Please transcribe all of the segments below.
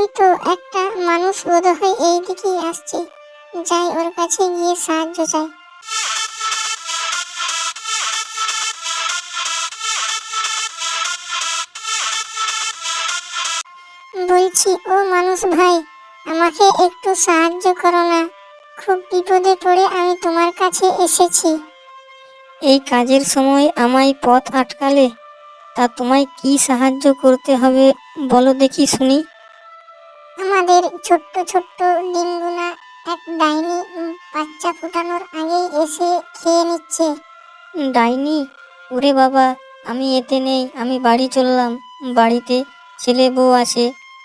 ওই তো একটা মানুষ বোধহয় এই দিকেই আসছে, যাই ওর কাছে গিয়ে সাহায্য চাই বলছি, ও মানুষ ভাই, আমাকে একটু সাহায্য করো না। খুব বিপদে পড়ে আমি তোমার কাছে এসেছি। এই কাজের সময় আমায় পথ আটকালে, তা তোমায় কি সাহায্য করতে হবে বলো দেখি শুনি। আমাদের ছোট্ট ছোট্ট ডিমগুনা এক ডাইনি বাচ্চা ফোটানোর আগেই এসে খেয়ে নিচ্ছে। ডাইনি? ওরে বাবা আমি এতে নেই আমি বাড়ি চললাম। বাড়িতে ছেলে বউ আসে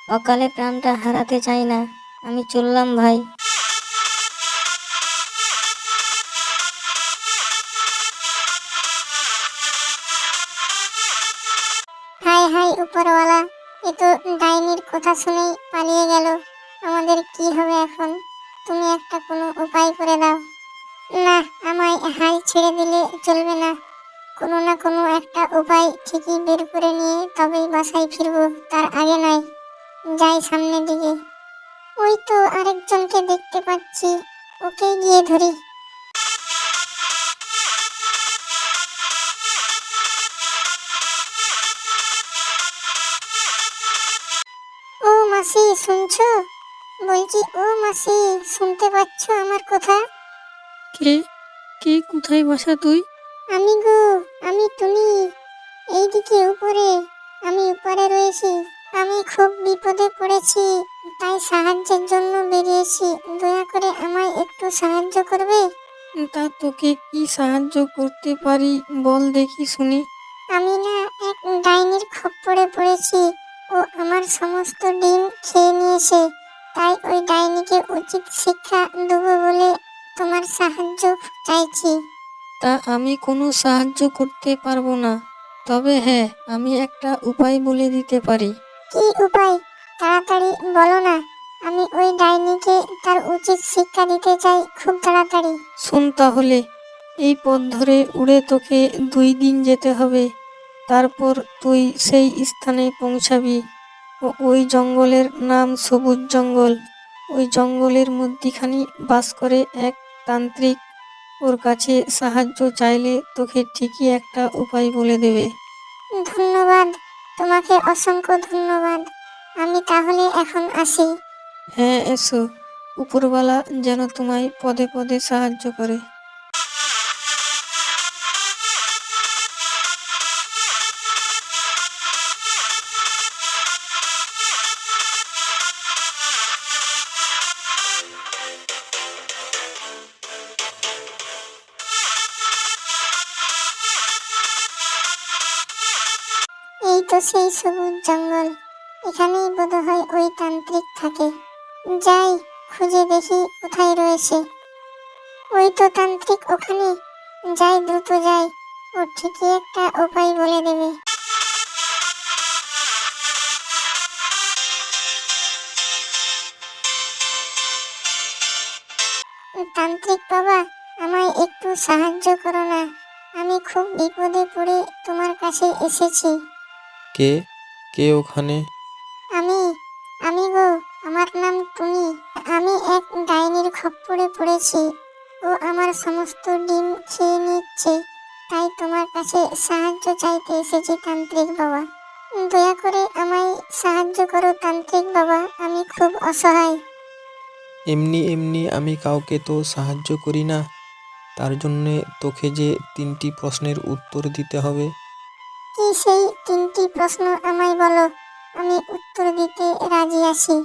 অকালে প্রাণটা হারাতে চাই না। আমি চললাম ভাই। হাই হাই উপরওয়ালা এ তো ডাইনির কথা শুনেই পালিয়ে গেল। আমাদের কি হবে এখন? তুমি একটা কোনো উপায় করে দাও। না, আমায় হাল ছেড়ে দিলে চলবে না। কোনো না কোনো একটা উপায় ঠিকই বের করে নিয়ে তবেই বাসায় ফিরবো, তার আগে নয়। যাই সামনের দিকে। ওই তো আরেকজনকে দেখতে পাচ্ছি। ওকে গিয়ে ধরি। মাসি শুনছো? বলছি ও মাসি শুনতে পাচ্ছ আমার কথা? কে? কে কোথায় বসা তুই? আমি গো আমি টুনি। এইদিকে উপরে আমি উপরে রয়েছি। আমি খুব বিপদে পড়েছি তাই সাহায্যের জন্য বেরিয়েছি। দয়া করে আমায় একটু সাহায্য করবে? তা তোকে কি সাহায্য করতে পারি বল দেখি শুনি। আমি না এক ডাইনির খপ্পরে পড়েছি। ও আমার সমস্ত ডিম খেয়ে নিয়েছে। তাই ওই ডাইনিকে উচিত শিক্ষা দেবো বলে তোমার সাহায্য চাইছি। তা আমি কোনো সাহায্য করতে পারব না। তবে হ্যাঁ আমি একটা উপায় বলে দিতে পারি। কি উপায়? তাড়াতাড়ি বলো না। আমি ওই ডাইনিকে তার উচিত শিক্ষা দিতে চাই খুব তাড়াতাড়ি। শোন তাহলে এই পথ ধরে উড়ে তোকে দুই দিন যেতে হবে। তারপর তুই সেই স্থানে পৌঁছাবি। ও ওই জঙ্গলের নাম সবুজ জঙ্গল। ওই জঙ্গলের মধ্যিখানি বাস করে এক তান্ত্রিক। ওর কাছে সাহায্য চাইলে তোকে ঠিকই একটা উপায় বলে দেবে। ধন্যবাদ তোমাকে অসংখ্য ধন্যবাদ। আমি তাহলে এখন আসি। হ্যাঁ এসো। উপরওয়ালা যেন তোমায় পদে পদে সাহায্য করে। তো সেই সবুজ জঙ্গল। এখানেই বোধহয় ওই তান্ত্রিক থাকে। যাই, খুঁজে দেখি কোথায় রয়েছে। ওই তো তান্ত্রিক ওখানে। যাই, দ্রুত যাই। ও ঠিকই একটা উপায় বলে দেবে। তান্ত্রিক বাবা, আমায় একটু সাহায্য করো না। আমি খুব বিপদে পড়ে তোমার কাছে এসেছি। কে? কে ওখানে? আমি আমি গো আমার নাম টুনি আমি এক ডাইনির খপ্পরে পড়েছি। ও আমার সমস্ত ডিম খেয়ে নিচ্ছে। তাই তোমার কাছে সাহায্য চাইতে এসেছি তান্ত্রিক বাবা। দয়া করে আমায় সাহায্য করো তান্ত্রিক বাবা আমি খুব অসহায়। এমনি এমনি আমি কাউকে তো সাহায্য করি না। তার জন্যে তোকে যে তিনটি প্রশ্নের উত্তর দিতে হবে। কি সেই তিনটি প্রশ্ন আমায় বলো? আমি উত্তর দিতে রাজি আছি।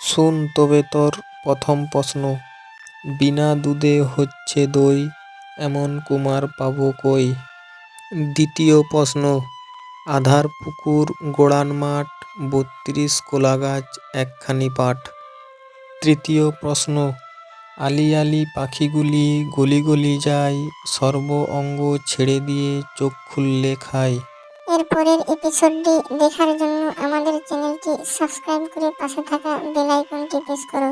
শুন তবে তোর প্রথম প্রশ্ন। বিনা দুধে হচ্ছে দই, এমন কুমার পাবো কই? দ্বিতীয় প্রশ্ন, আধার পুকুর, গোড়ান মাঠ, বত্রিশ কোলা গাছ একখানি পাট তৃতীয় প্রশ্ন আলি আলি পাখিগুলি গলি গলি যায়, সর্ব অঙ্গ ছেড়ে দিয়ে চোখ খুললে খায়। এরপরের এপিসোডটি দেখার জন্য আমাদের চ্যানেলটি সাবস্ক্রাইব করে পাশে থাকা বেল আইকনটি প্রেস করো।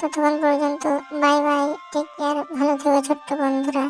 ততক্ষণ পর্যন্ত বাই বাই টেক কেয়ার ভালো থেকো ছোট্ট বন্ধুরা।